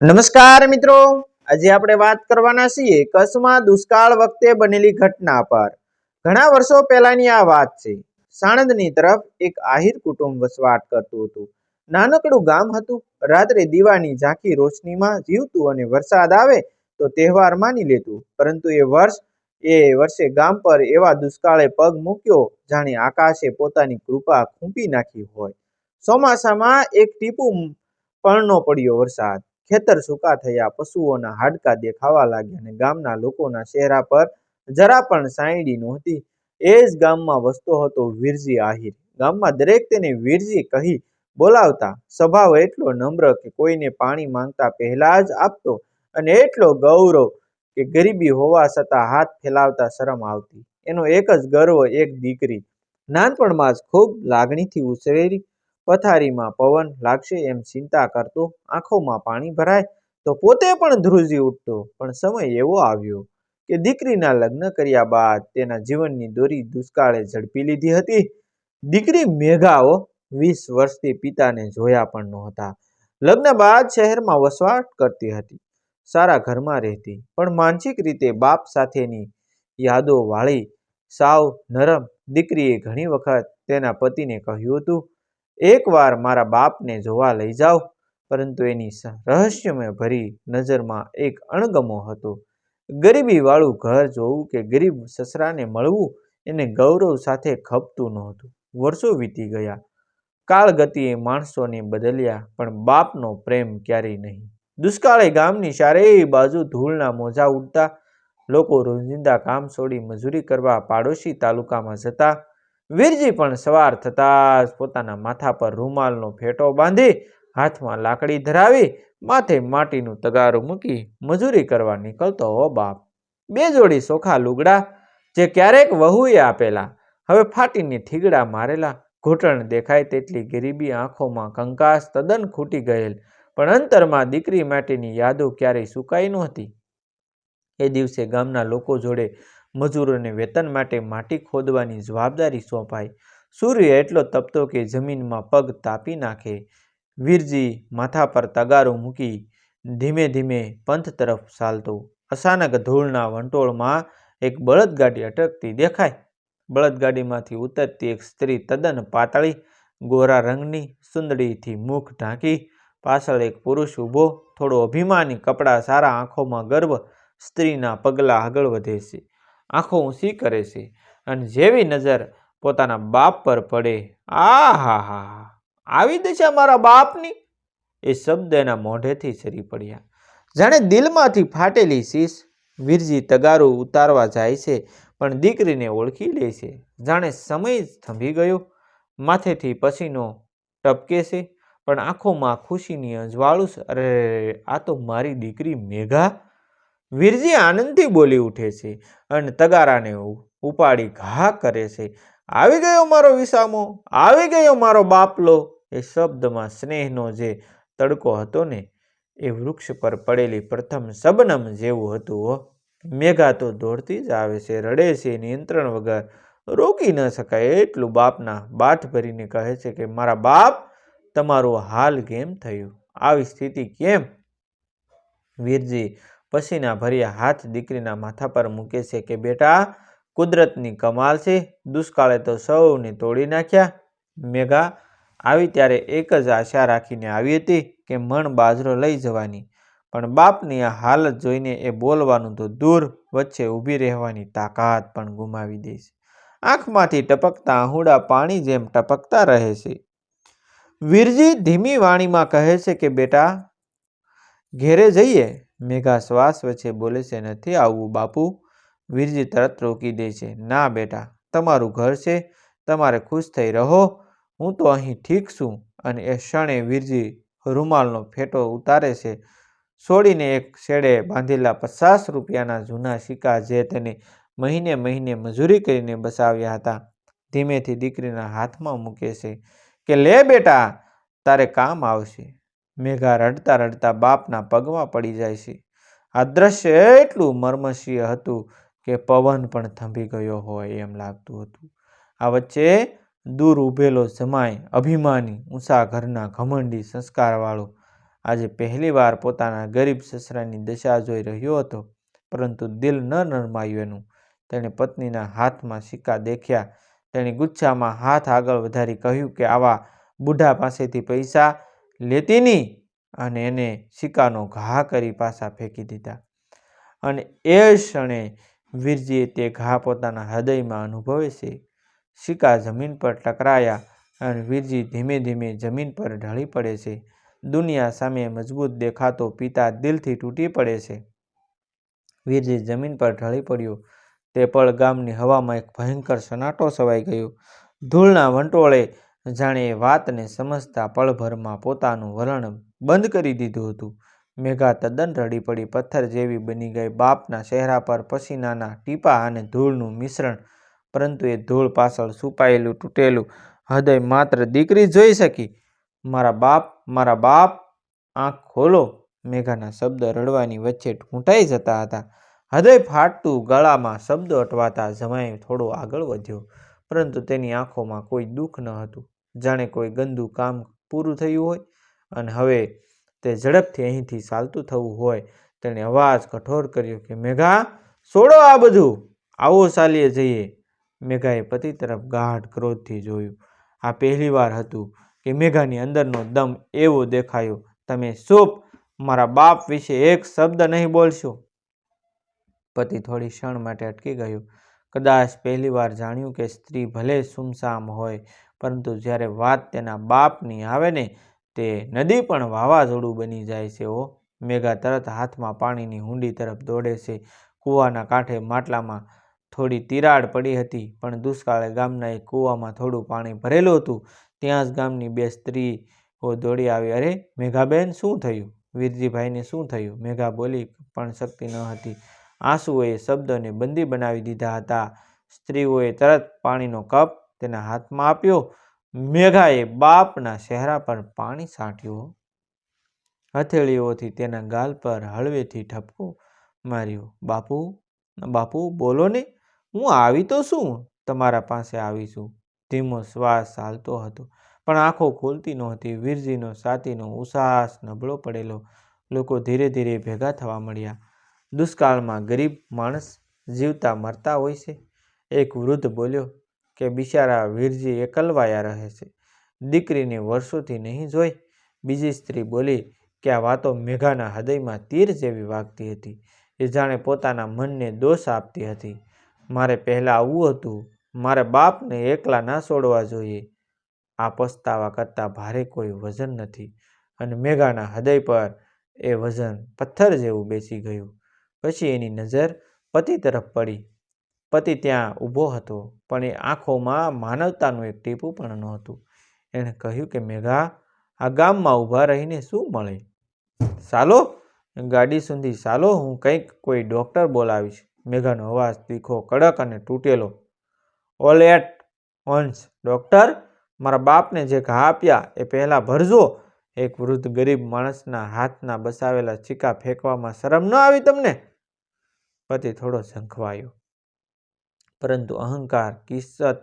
નમસ્કાર મિત્રો. આજે આપણે વાત કરવાના છીએ કચ્છમાં દુષ્કાળ વખતે બનેલી ઘટના પર. ઘણા વર્ષો પહેલાની આ વાત છે. સાણંદની તરફ એક આહિર કુટુંબ વસવાટ કરતું હતું. નાનકડું ગામ હતું. રાત્રે દીવાની ઝાંખી રોશનીમાં જીવતું અને વરસાદ આવે તો તહેવાર માની લેતું. પરંતુ એ વર્ષ, એ વર્ષે ગામ પર એવા દુષ્કાળે પગ મૂક્યો જાણે આકાશે પોતાની કૃપા ખૂંપી નાખી હોય. ચોમાસામાં એક ટીપું પણ પડ્યો વરસાદ. ખેતર સૂકા થયા, પશુઓના હાડકા દેખાવા લાગ્યા અને ગામના લોકોના ચહેરા પર જરા પણ સાયડી નહોતી. એ જ ગામમાં વસતો હતો વીરજી આહિર. ગામમાં દરેક તેને વીરજી કહી બોલાવતા. સ્વભાવ એટલો નમ્ર કે કોઈને પાણી માંગતા પહેલા જ આપતો અને એટલો ગૌરવ કે ગરીબી હોવા છતાં હાથ ફેલાવતા શરમ આવતી. એનો એક જ ગર્વ એક દીકરી નાનપણમાં જ ખૂબ લાગણીથી ઉછરેલી પથારીમાં પવન લાગશે એમ ચિંતા કરતો આંખોમાં પાણી ભરાય તો પોતે પણ ધ્રુજી ઉઠતો. પણ સમય એવો આવ્યો કે દીકરીના લગ્ન કર્યા બાદ તેના જીવનની દોરી દુષ્કાળે ઝડપી લીધી હતી. દીકરી મેઘાઓ વીસ વર્ષથી પિતાને જોયા પણ નહોતા. લગ્ન બાદ શહેરમાં વસવાટ કરતી હતી. સારા ઘરમાં રહેતી. પણ માનસિક રીતે બાપ સાથેની યાદો વાળી સાવ નરમ દીકરીએ ઘણી વખત તેના પતિને કહ્યું હતું એકવાર મારા બાપને જોવા લઈ જાઓ. પરંતુ એની રહસ્યમય ભરી નજરમાં એક અણગમો હતો. ગરીબીવાળું ઘર જોવું કે ગરીબ સસરાને મળવું એને ગૌરવ સાથે ખપતું નહોતું. વર્ષો વીતી ગયા. કાળગતિએ માણસોને બદલ્યા, પણ બાપનો પ્રેમ ક્યારેય નહીં. દુષ્કાળે ગામની ચારેય બાજુ ધૂળના મોજા ઉડતા. લોકો રોજિંદા કામ છોડી મજૂરી કરવા પાડોશી તાલુકામાં જતા. વીરજી પણ સવાર થતાં જ પોતાના માથા પર રૂમાલનો ફેટો બાંધી હાથમાં લાકડી ધરાવી માથે માટીનું તગારું મૂકી મજૂરી કરવા નીકળતો. હો બાપ, બે જોડી સોખા લુગડા જે ક્યારેક વહુએ આપેલા, હવે ફાટીને ઠીગડા મારેલા. ઘૂંટણ દેખાય તેટલી ગરીબી આંખોમાં કંકાસ તદ્દન ખૂટી ગયેલ, પણ અંતરમાં દીકરી માટેની યાદો ક્યારેય સુકાઈ નહોતી. એ દિવસે ગામના લોકો જોડે મજૂરોને વેતન માટે માટી ખોદવાની જવાબદારી સોંપાઈ. સૂર્ય એટલો તપતો કે જમીનમાં પગ તાપી નાખે. વીરજી માથા પર તગારો મૂકી ધીમે ધીમે પંથ તરફ ચાલતો. અચાનક ધૂળના વંટોળમાં એક બળદગાડી અટકતી દેખાય. બળદગાડીમાંથી ઉતરતી એક સ્ત્રી તદ્દન પાતળી, ગોરા રંગની સુંદડીથી મુખ ઢાંકી, પાછળ એક પુરુષ ઊભો, થોડો અભિમાની કપડાં સારા આંખોમાં ગર્વ સ્ત્રીના પગલાં આગળ વધે છે. આંખો ઊંચી કરે છે અને જેવી નજર પોતાના બાપ પર પડે આ હા હા આવી દશા મારા બાપની? એ શબ્દ એના મોઢેથી સરી પડ્યા. જાણે દિલમાંથી ફાટેલી શીશ વીરજી તગારું ઉતારવા જાય છે, પણ દીકરીને ઓળખી લે છે. જાણે સમય થંભી ગયો. માથેથી પસીનો ટપકે છે, પણ આંખોમાં ખુશીની અજવાળું અરે, આ તો મારી દીકરી મેઘા વીરજી આનંદથી બોલી ઉઠે છે અને તગારાને ઉપાડી ઘા કરે છે. આવી ગયો મારો વિસામો, આવી ગયો મારો બાપલો, એ શબ્દમાં સ્નેહનો જે તડકો હતો ને, એ વૃક્ષ પર પડેલી પ્રથમ શબનમ જેવું હતું મેઘા તો દોડતી જ આવે છે, રડે છે, નિયંત્રણ વગર રોકી ન શકાય. એટલું બાપના બાથ ભરીને કહે છે કે, મારા બાપ, તમારું હાલ કેમ થયું? આવી સ્થિતિ કેમ? વીરજી પસીના ભર્યા હાથ દીકરીના માથા પર મૂકે છે કે, બેટા, કુદરતની કમાલ છે. દુષ્કાળે તો સૌને તોડી નાખ્યા. મેઘા આવી ત્યારે એક જ આશા રાખીને આવી હતી કે, મણ બાજરો લઈ જવાની. પણ બાપની આ હાલત જોઈને એ બોલવાનું તો દૂર વચ્ચે ઊભી રહેવાની તાકાત પણ ગુમાવી દે આંખમાંથી ટપકતા આહુડા પાણી જેમ ટપકતા રહે છે. વીરજી ધીમી વાણીમાં કહે છે કે, બેટા, ઘેરે જઈએ. મેઘા શ્વાસ વચ્ચે બોલે છે, નથી આવવું, બાપુ. વીરજી તરત રોકી દે છે, ના, બેટા, તમારું ઘર છે, તમારે ખુશ થઈ રહો, હું તો અહીં ઠીક છું. અને એ ક્ષણે વીરજી રૂમાલનો ફેટો ઉતારે છે, છોડીને એક છેડે બાંધેલા પચાસ રૂપિયાના જૂના સિક્કા જે તેને મહિને મહિને મજૂરી કરીને બસાવ્યા હતા, ધીમેથી દીકરીના હાથમાં મૂકે છે કે, લે બેટા, તારે કામ આવશે. મેઘા રડતા રડતા બાપના પગમાં પડી જાય છે. આ દ્રશ્ય એટલું મર્મશીય હતું કે પવન પણ થંભી ગયો હોય એમ લાગતું હતું. આ વચ્ચે દૂર ઊભેલો જમાય અભિમાની ઊંચા ઘરના ઘમંડી સંસ્કારવાળો આજે પહેલીવાર પોતાના ગરીબ સસરાની દશા જોઈ રહ્યો હતો, પરંતુ દિલ ન નરમાયું એનું. તેણે પત્નીના હાથમાં સિક્કા દેખ્યા. તેણે ગુચ્છામાં હાથ આગળ વધારી કહ્યું કે આવા બુઢા પાસેથી પૈસા લેતી નહીં અને એને સિક્કાનો ઘા કરી પાછા ફેંકી દીધા. અને એ ક્ષણે વીરજીએ તે ઘા પોતાના હૃદયમાં અનુભવે છે. સિક્કા જમીન પર ટકરાયા અને વીરજી ધીમે ધીમે જમીન પર ઢળી પડે છે. દુનિયા સામે મજબૂત દેખાતો પિતા દિલથી તૂટી પડે છે. વીરજી જમીન પર ઢળી પડ્યો. તે પળ ગામની હવામાં એક ભયંકર સનાટો છવાઈ ગયો. ધૂળના વંટોળે જાણે એ વાતને સમજતા પળભરમાં પોતાનું વલણ બંધ કરી દીધું હતું. મેઘા તદ્દન રડી પડી પથ્થર જેવી બની ગઈ બાપના ચહેરા પર પસીનાના ટીપા અને ધૂળનું મિશ્રણ. પરંતુ એ ધૂળ પાછળ છુપાયેલું તૂટેલું હૃદય માત્ર દીકરી જોઈ શકી. મારા બાપ મારા બાપ, આંખ ખોલો, મેઘાના શબ્દ રડવાની વચ્ચે ઢૂંટાઈ જતા હતા. હૃદય ફાટતું ગળામાં શબ્દો અટવાતા જમાઈ થોડો આગળ વધ્યો, પરંતુ તેની આંખોમાં કોઈ દુઃખ ન હતું. જાણે કોઈ ગંદુ કામ પૂરું થયું હોય અને હવે તે ઝડપથી અહીંથી ચાલતું થવું હોય, તેણે અવાજ કઠોર કર્યો કે, મેઘા, છોડો આ બધું. આવો ચાલીએ જઈએ. મેઘાએ પતિ તરફ ગાઢ ક્રોધથી જોયું. આ પહેલીવાર હતું કે મેઘાની અંદરનો દમ એવો દેખાયો. તમે ચૂપ. મારા બાપ વિશે એક શબ્દ નહીં બોલશો. પતિ થોડી ક્ષણ માટે અટકી ગયો. કદાચ પહેલીવાર જાણ્યું કે સ્ત્રી ભલે સુમસામ હોય પરંતુ જ્યારે વાત તેના બાપની આવે ને, તે નદી પણ વાવાઝોડું બની જાય છે ઓ મેઘા તરત હાથમાં પાણીની હુંડી તરફ દોડે છે. કૂવાના કાંઠે માટલામાં થોડી તિરાડ પડી હતી, પણ દુષ્કાળે ગામના એક કૂવામાં થોડું પાણી ભરેલું હતું. ત્યાં જ ગામની બે સ્ત્રીઓ દોડી આવી. અરે, મેઘાબેન, શું થયું વીરજીભાઈને શું થયું મેઘા બોલી પણ શક્તિ ન હતી. આંસુઓએ શબ્દોને બંદી બનાવી દીધા હતા. સ્ત્રીઓએ તરત પાણીનો કપ તેના હાથમાં આપ્યો. મેઘાએ બાપના ચહેરા પર પાણી છાંટ્યું. હથેળીઓથી તેના ગાલ પર હળવેથી ઠપકો માર્યો. બાપુ બાપુ, બોલો ને, હું આવી તો શું? તમારા પાસે આવી છું ધીમો શ્વાસ ચાલતો હતો, પણ આંખો ખોલતી નહોતી. વીરજીનો સાતીનો ઉસાસ નબળો પડેલો. લોકો ધીરે ધીરે ભેગા થવા મળ્યા દુષ્કાળમાં ગરીબ માણસ જીવતા મરતા હોય છે. એક વૃદ્ધ બોલ્યો કે બિચારા વીરજી એકલવાયા રહે છે. દીકરીને વર્ષોથી નહીં જોઈ, બીજી સ્ત્રી બોલી, કે આ વાતો મેઘાના હૃદયમાં તીર જેવી વાગતી હતી. એ જાણે પોતાના મનને દોષ આપતી હતી. મારે પહેલાં આવવું હતું. મારે બાપને એકલા ના છોડવા જોઈએ. આ પસ્તાવા કરતાં ભારે કોઈ વજન નથી અને મેઘાના હૃદય પર એ વજન પથ્થર જેવું બેસી ગયું. પછી એની નજર પતિ તરફ પડી. પતિ ત્યાં ઊભો હતો, પણ એ આંખોમાં માનવતાનું એક ટીપું પણ નહોતું. એણે કહ્યું કે, મેઘા, આ ગામમાં ઊભા રહીને શું મળે? ચાલો, ગાડી સુધી ચાલો, હું કંઈક કોઈ ડૉક્ટર બોલાવીશ. મેઘાનો અવાજ તીખો, કડક અને તૂટેલો. ઓલ એટ વન્સ, ડૉક્ટર, મારા બાપને જે ઘા આપ્યા એ પહેલાં ભરજો. એક વૃદ્ધ ગરીબ માણસના હાથના બસાવેલા ચીકા ફેંકવામાં શરમ ન આવી તમને? પતિ થોડો ઝંખવાયો. પરંતુ અહંકાર, કિસ્સત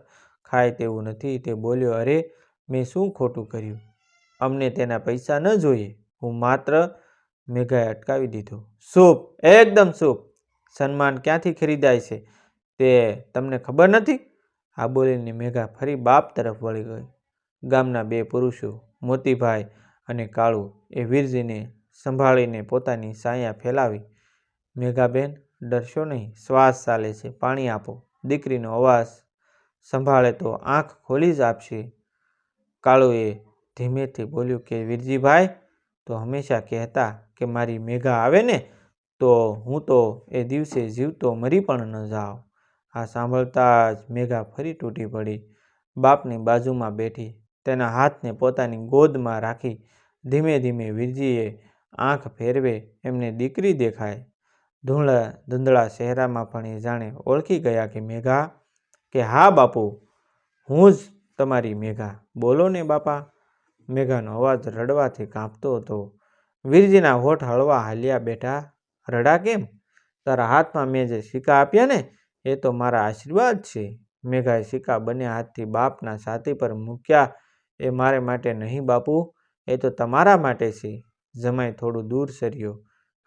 ખાય તેવું નથી. તે બોલ્યો, અરે, મેં શું ખોટું કર્યું? અમને તેના પૈસા ન જોઈએ. હું માત્ર મેઘાએ અટકાવી દીધો. સૂપ એકદમ સૂપ સન્માન ક્યાંથી ખરીદાય છે? તે તમને ખબર નથી? આ બોલીને મેઘા ફરી બાપ તરફ વળી ગઈ ગામના બે પુરુષો, મોતીભાઈ અને કાળુ, એ વીરજીને સંભાળીને પોતાની સાયા ફેલાવી. મેઘાબેન, ડરશો નહીં. શ્વાસ ચાલે છે. પાણી આપો. દીકરીનો અવાજ સંભાળે તો આંખ ખોલી જ આપશે. કાળુએ ધીમેથી બોલ્યું કે, વીરજીભાઈ, તો હંમેશા કહેતા કે મારી મેઘા આવે ને, તો હું તો એ દિવસે જીવતો મરી પણ ન જાઉં. આ સાંભળતા જ મેઘા ફરી તૂટી પડી. બાપની બાજુમાં બેઠી, તેના હાથને પોતાની ગોદમાં રાખી ધીમે ધીમે વીરજીએ આંખ ફેરવે એમને દીકરી દેખાય. ધૂળા ધૂંધળા ચહેરામાં પણ એ જાણે ઓળખી ગયા કે મેઘા, કે હા બાપુ, હું જ તમારી મેઘા. બોલો ને બાપા. મેઘાનો અવાજ રડવાથી કાંપતો હતો. વીરજીના હોઠ હળવા હાલ્યા બેઠા, રડા કેમ? તારા હાથમાં મેં જે સિક્કા આપ્યા ને, એ તો મારા આશીર્વાદ છે. મેઘાએ સિક્કા બંને હાથથી બાપના છાતી પર મૂક્યા. એ મારે માટે નહીં બાપુ, એ તો તમારા માટે છે. જમાઈ થોડું દૂર સર્યો.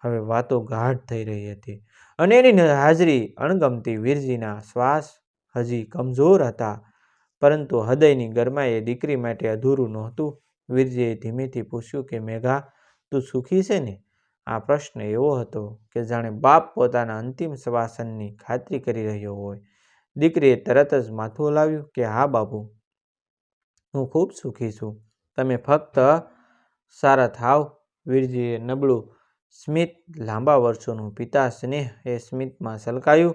હવે વાતો ગાઢ થઈ રહી હતી. અને એની હાજરી અણગમતી વીરજીના શ્વાસ હજી કમજોર હતા, પરંતુ હૃદયની ગરમાએ દીકરી માટે અધૂરું નહોતું. વીરજીએ ધીમેથી પૂછ્યું કે, મેઘા, તું સુખી છે ને? આ પ્રશ્ન એવો હતો કે, જાણે બાપ પોતાના અંતિમ શ્વાસનની ખાતરી કરી રહ્યો હોય. દીકરીએ તરત જ માથું હલાવ્યું કે, હા, બાપુ, હું ખૂબ સુખી છું. તમે ફક્ત સારા થાવ. વીરજીએ નબળું સ્મિત લાંબા વર્ષોનું પિતા સ્નેહ એ સ્મિતમાં સલકાયું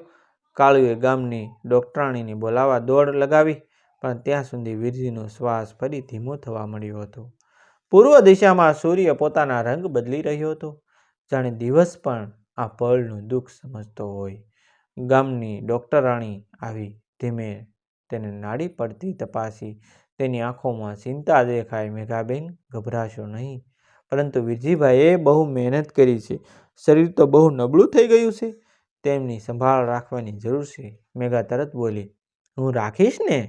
કાળુએ ગામની ડોક્ટરાણીની બોલાવા દોડ લગાવી, પણ ત્યાં સુધી વીરજીનો શ્વાસ ફરી ધીમો થવા મળ્યો હતો. પૂર્વ દિશામાં સૂર્ય પોતાના રંગ બદલી રહ્યો હતો. જાણે દિવસ પણ આ પળનું દુઃખ સમજતો હોય. ગામની ડોક્ટરાણી આવી ધીમે તેને નાડી પડતી તપાસી. તેની આંખોમાં ચિંતા દેખાય મેઘાબેન ગભરાશો નહીં. પરંતુ વિરજીભાઈએ બહુ મહેનત કરી છે. શરીર તો બહુ નબળું થઈ ગયું છે. તેમની સંભાળ રાખવાની જરૂર છે. મેઘા તરત બોલી, હું રાખીશ ને?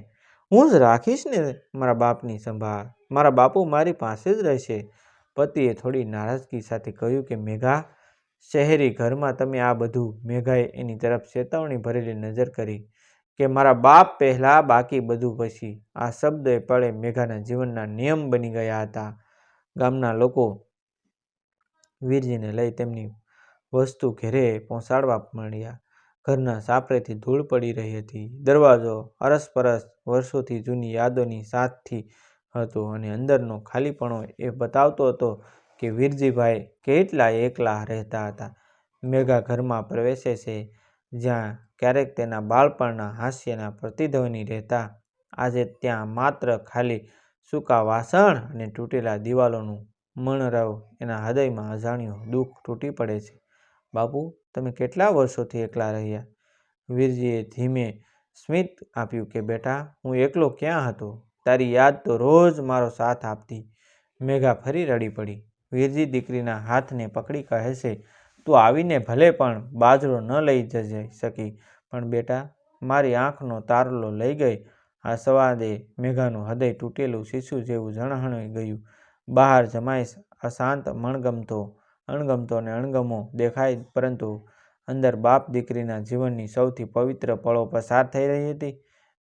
હું જ રાખીશ ને મારા બાપની સંભાળ? મારા બાપુ મારી પાસે જ રહેશે. પતિએ થોડી નારાજગી સાથે કહ્યું કે, મેઘા, શહેરી ઘરમાં તમે આ બધું મેઘાએ એની તરફ ચેતવણી ભરેલી નજર કરી કે, મારા બાપ પહેલાં બાકી બધું પછી. આ શબ્દ એ પળે મેઘાના જીવનના નિયમ બની ગયા હતા. ગામના લોકો વીરજીને લઈ તેમની વસ્તુ ઘેરે પહોંચાડવા મળ્યા ઘરના સાપરેથી ધૂળ પડી રહી હતી. દરવાજો અરસપરસ વર્ષોથી જૂની યાદોની સાથથી હતો અને અંદરનો ખાલીપણો એ બતાવતો હતો કે વીરજીભાઈ કેટલા એકલા રહેતા હતા. મેઘા ઘરમાં પ્રવેશે છે, જ્યાં ક્યારેક તેના બાળપણના હાસ્યના પ્રતિધ્વનિ રહેતા. આજે ત્યાં માત્ર ખાલી સૂકા વાસણ અને તૂટેલા દિવાલોનું મણરવ એના હૃદયમાં અજાણ્યું દુઃખ તૂટી પડે છે. બાપુ, તમે કેટલા વર્ષોથી એકલા રહ્યા? વીરજીએ ધીમે સ્મિત આપ્યું કે, બેટા, હું એકલો ક્યાં હતો? તારી યાદ તો રોજ મારો સાથ આપતી. મેઘા ફરી રડી પડી. વીરજી દીકરીના હાથને પકડી કહે છે, તું આવીને ભલે પણ બાજરો ન લઈ જઈ શકી. પણ બેટા, મારી આંખનો તારલો લઈ ગઈ. આ સવાદે મેઘાનું હૃદય તૂટેલું શિશુ જેવું જણહણી ગયું. બહાર જમાઈશ અશાંત મણગમતો, અણગમતો અને અણગમો દેખાય, પરંતુ અંદર બાપ દીકરીના જીવનની સૌથી પવિત્ર પળો પસાર થઈ રહી હતી.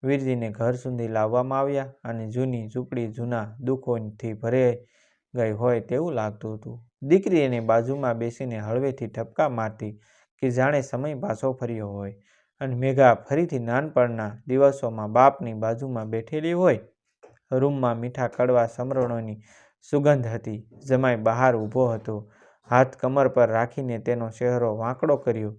વીરજીને ઘર સુધી લાવવામાં આવ્યા અને જૂની ઝૂંપડી જૂના દુઃખોથી ભરાઈ ગઈ હોય તેવું લાગતું હતું. દીકરી એની બાજુમાં બેસીને હળવેથી ઠપકા મારતી કે જાણે સમય પાછો ફર્યો હોય. અને મેઘા ફરીથી નાનપણના દિવસોમાં બાપની બાજુમાં બેઠેલી હોય. રૂમમાં મીઠા કડવા સમરણોની સુગંધ હતી. જમાઈ બહાર ઊભો હતો. હાથ કમર પર રાખીને તેનો ચહેરો વાંકડો કર્યો.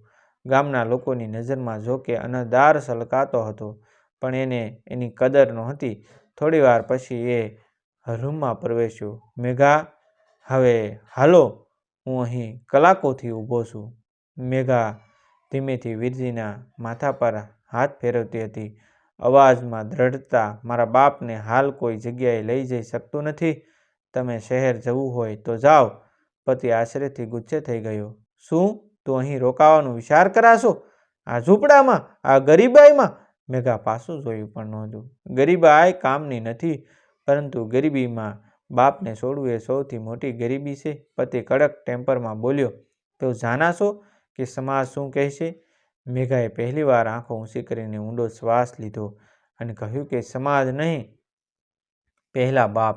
ગામના લોકોની નજરમાં જોકે અનદાર સલકાતો હતો, પણ એને એની કદર નહોતી. થોડીવાર પછી એ રૂમમાં પ્રવેશ્યો. મેઘા, હવે હાલો, હું અહીં કલાકોથી ઊભો છું. મેઘા ધીમેથી વીરજીના માથા પર હાથ ફેરવતી હતી. અવાજમાં દ્રઢતા, મારા બાપને હાલ કોઈ જગ્યાએ લઈ જઈ શકતું નથી. તમે શહેર જવું હોય તો જાઓ. પતિ આશરેથી ગુસ્સે થઈ ગયો. શું તું અહીં રોકાવાનો વિચાર કરાશો? આ ઝૂંપડામાં, આ ગરીબાઈમાં? મેઘા પાછું જોયું પણ નહોતું. ગરીબાઈ કામની નથી, પરંતુ ગરીબીમાં બાપને છોડવું એ સૌથી મોટી ગરીબી છે. પતિ કડક ટેમ્પરમાં બોલ્યો, તો જાનાશો? કે સમાજ શું કહેશે મેઘાએ પહેલીવાર આંખો ઊંચી કરીને ઊંડો શ્વાસ લીધો અને કહ્યું કે, સમાજ નહીં, પહેલા બાપ.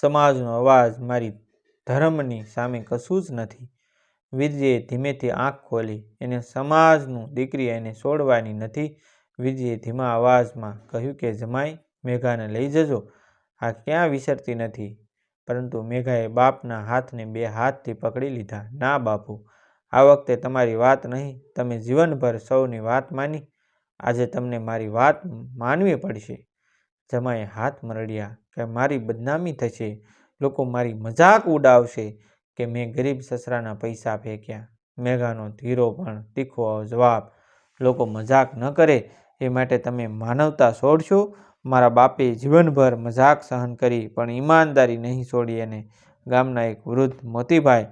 સમાજનો અવાજ મારી ધર્મની સામે કશું જ નથી. વીરજીએ ધીમેથી આંખ ખોલી. એને સમાજનું દીકરી એને છોડવાની નથી. વીરજીએ ધીમા અવાજમાં કહ્યું કે, જમાઈ, મેઘાને લઈ જજો. આ ક્યાં વિસરતી નથી? પરંતુ મેઘાએ બાપના હાથને બે હાથથી પકડી લીધા. ના બાપુ આ વખતે તમારી વાત નહીં, તમે જીવનભર સૌની વાત માની. આજે તમને મારી વાત માનવી પડશે. જમાએ હાથ મરડ્યા કે મારી બદનામી થશે. લોકો મારી મજાક ઉડાવશે કે મેં ગરીબ સસરાના પૈસા ફેંક્યા. મેઘાનો ધીરો પણ તીખો જવાબ. લોકો મજાક ન કરે, એ માટે તમે માનવતા છોડશો. મારા બાપે જીવનભર મજાક સહન કરી, પણ ઈમાનદારી નહીં છોડી અને ગામના એક વૃદ્ધ મોતીભાઈ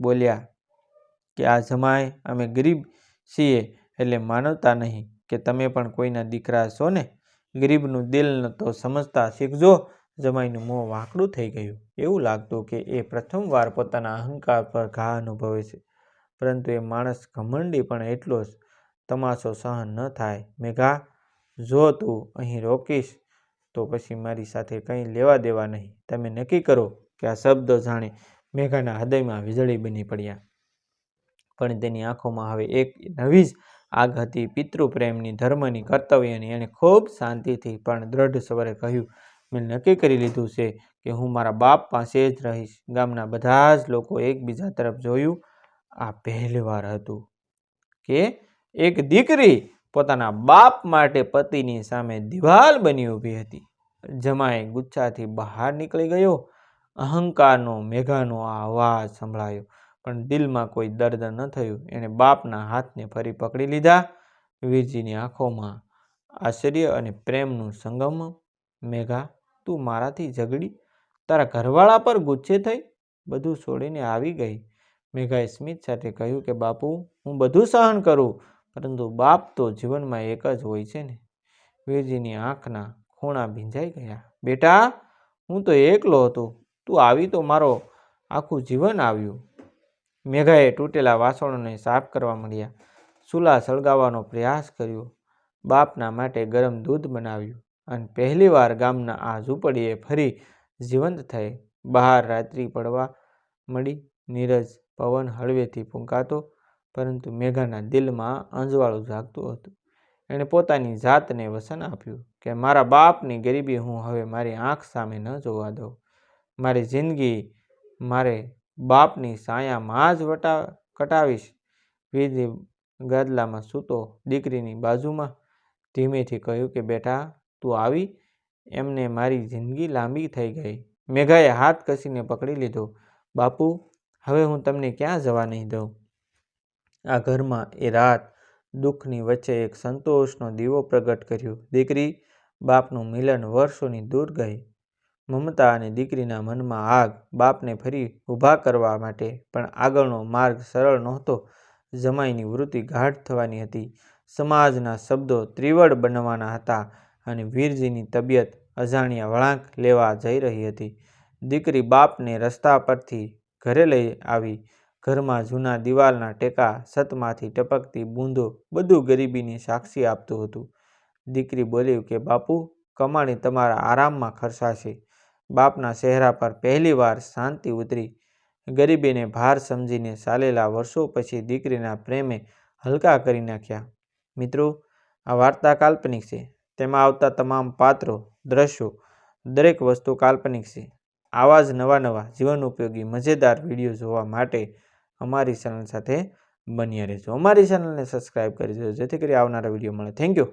બોલ્યા કે આ જમાય અમે ગરીબ છીએ એટલે માનવતા નહીં કે તમે પણ કોઈના દીકરા છો ને? ગરીબનું દિલ ન તો સમજતા શીખજો. જમાઈનું મોં વાંકડું થઈ ગયું. એવું લાગતું કે એ પ્રથમવાર પોતાના અહંકાર પર ઘા અનુભવે છે. પરંતુ એ માણસ ઘમંડી પણ એટલો જ તમાશો સહન ન થાય. મેઘા, જો તું અહીં રોકીશ, તો પછી મારી સાથે કંઈ લેવા દેવા નહીં. તમે નક્કી કરો કે આ શબ્દો જાણે મેઘાના હૃદયમાં વીજળી બની પડ્યા. પણ તેની આંખોમાં હવે એક નવી જ આગ હતી. પિતૃપ્રેમની ધર્મની કર્તવ્યની એણે ખૂબ શાંતિથી પણ દ્રઢ સ્વરે કહ્યું, મેં નક્કી કરી લીધું છે કે હું મારા બાપ પાસે જ રહીશ. ગામના બધા જ લોકો એકબીજા તરફ જોયું. આ પહેલીવાર હતું કે એક દીકરી પોતાના બાપ માટે પતિની સામે દિવાલ બની ઊભી હતી. જમાએ ગુચ્છાથી બહાર નીકળી ગયો. અહંકારનો, મેઘાનો આ અવાજ સંભળાયો. પણ દિલમાં કોઈ દર્દ ન થયું. એણે બાપના હાથને ફરી પકડી લીધા વીરજીની આંખોમાં. આશ્ચર્ય અને પ્રેમનું સંગમ, મેઘા, તું મારાથી ઝઘડી? તારા ઘરવાળા પર ગુસ્સે થઈ બધું છોડીને આવી ગઈ. મેઘાએ સ્મિત સાથે કહ્યું કે, બાપુ, હું બધું સહન કરું, પરંતુ બાપ તો જીવનમાં એક જ હોય છે ને. વીરજીની આંખના ખૂણા ભીંજાઈ ગયા. બેટા, હું તો એકલો હતો. તું આવી તો મારો આખું જીવન આવ્યું. મેઘાએ તૂટેલા વાસણોને સાફ કરવા મળ્યા ચૂલા સળગાવવાનો પ્રયાસ કર્યો. બાપના માટે ગરમ દૂધ બનાવ્યું અને પહેલીવાર ગામના આ ઝૂંપડીએ ફરી જીવંત થઈ. બહાર રાત્રિ પડવા મળી. નીરજ પવન હળવેથી ફૂંકાતો, પરંતુ મેઘાના દિલમાં અંજવાળું જાગતું હતું. એણે પોતાની જાતને વસન આપ્યું કે, મારા બાપની ગરીબી હું હવે મારી આંખ સામે ન જોવા દઉં. મારી જિંદગી મારે બાપની સાયામાં જ વટા કટાવીશ. વીરજી ગાદલામાં સૂતો દીકરીની બાજુમાં ધીમેથી કહ્યું કે, બેટા, તું આવી એમને મારી જિંદગી લાંબી થઈ ગઈ. મેઘાએ હાથ કસીને પકડી લીધો. બાપુ, હવે હું તમને ક્યાં જવા નહીં દઉં આ ઘરમાં એ રાત દુઃખની વચ્ચે એક સંતોષનો દીવો પ્રગટ કર્યો. દીકરી બાપનું મિલન વર્ષોની દૂર ગઈ. મમતા અને દીકરીના મનમાં આગ, બાપને ફરી ઊભા કરવા માટે પણ આગળનો માર્ગ સરળ નહોતો. જમાઈની વૃત્તિ ગાઢ થવાની હતી. સમાજના શબ્દો ત્રિવડ બનવાના હતા અને વીરજીની તબિયત અજાણ્યા વળાંક લેવા જઈ રહી હતી. દીકરી બાપને રસ્તા પરથી ઘરે લઈ આવી. ઘરમાં જૂના દિવાલના ટેકા છતમાંથી ટપકતી બૂંદો બધું ગરીબીની સાક્ષી આપતું હતું. દીકરી બોલ્યું કે, બાપુ, કમાણી તમારા આરામમાં ખર્ચાશે. બાપના ચહેરા પર પહેલીવાર શાંતિ ઉતરી. ગરીબીને ભાર સમજીને ચાલેલા વર્ષો પછી દીકરીના પ્રેમે હલકા કરી નાખ્યા. મિત્રો, આ વાર્તા કાલ્પનિક છે. તેમાં આવતા તમામ પાત્રો, દ્રશ્યો, દરેક વસ્તુ કાલ્પનિક છે. આવા જ નવા નવા જીવન ઉપયોગી મજેદાર વીડિયો જોવા માટે અમારી ચેનલ સાથે બન્યા રહેજો. અમારી ચેનલને સબસ્ક્રાઈબ કરી દેજો. જેથી કરી આવનારા વીડિયો મળે. Thank you